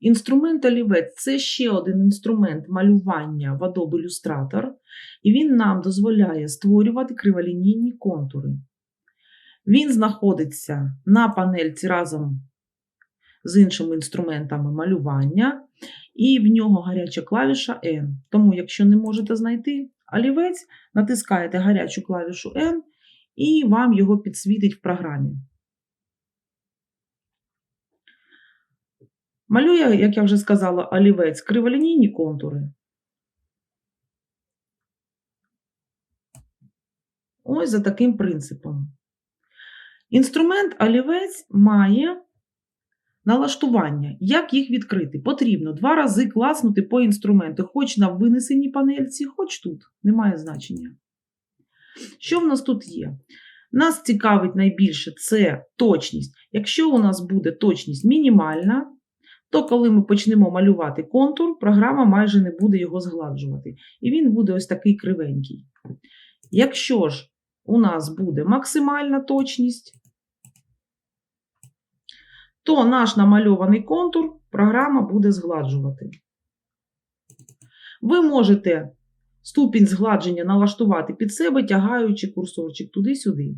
Інструмент олівець це ще один інструмент малювання в Adobe Illustrator, і він нам дозволяє створювати криволінійні контури. Він знаходиться на панельці разом з іншими інструментами малювання, і в нього гаряча клавіша N. Тому, якщо не можете знайти олівець, натискаєте гарячу клавішу N, і вам його підсвітить в програмі. Малює, як я вже сказала, олівець криволінійні контури. Ось за таким принципом. Інструмент олівець має налаштування. Як їх відкрити? Потрібно два рази класнути по інструменту, хоч на винесеній панельці, хоч тут. Немає значення. Що в нас тут є? Нас цікавить найбільше це точність. Якщо у нас буде точність мінімальна, то коли ми почнемо малювати контур, програма майже не буде його згладжувати. І він буде ось такий кривенький. Якщо ж у нас буде максимальна точність, то наш намальований контур програма буде згладжувати. Ви можете ступінь згладження налаштувати під себе, тягаючи курсорчик туди-сюди.